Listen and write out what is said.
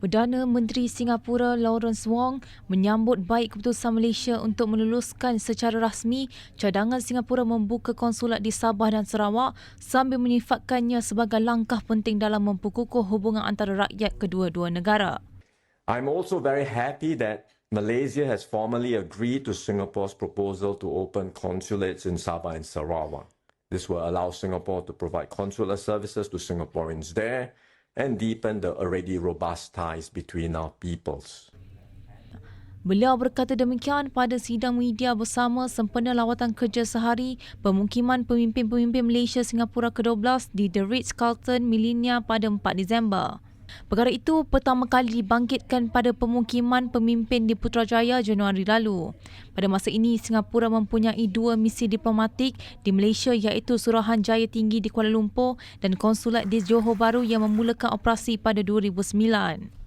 Perdana Menteri Singapura Lawrence Wong menyambut baik keputusan Malaysia untuk meluluskan secara rasmi cadangan Singapura membuka konsulat di Sabah dan Sarawak sambil menyifatkannya sebagai langkah penting dalam memperkukuh hubungan antara rakyat kedua-dua negara. I'm also very happy that Malaysia has formally agreed to Singapore's proposal to open consulates in Sabah and Sarawak. This will allow Singapore to provide consular services to Singaporeans there and deepen the already robust ties between our peoples. Beliau berkata demikian pada sidang media bersama sempena lawatan kerja sehari pemukiman pemimpin-pemimpin Malaysia Singapura ke-12 di The Ritz-Carlton Millenia pada 4 Disember. Perkara itu pertama kali dibangkitkan pada pemukiman pemimpin di Putrajaya Januari lalu. Pada masa ini, Singapura mempunyai dua misi diplomatik di Malaysia iaitu Suruhanjaya Tinggi di Kuala Lumpur dan Konsulat di Johor Baru yang memulakan operasi pada 2009.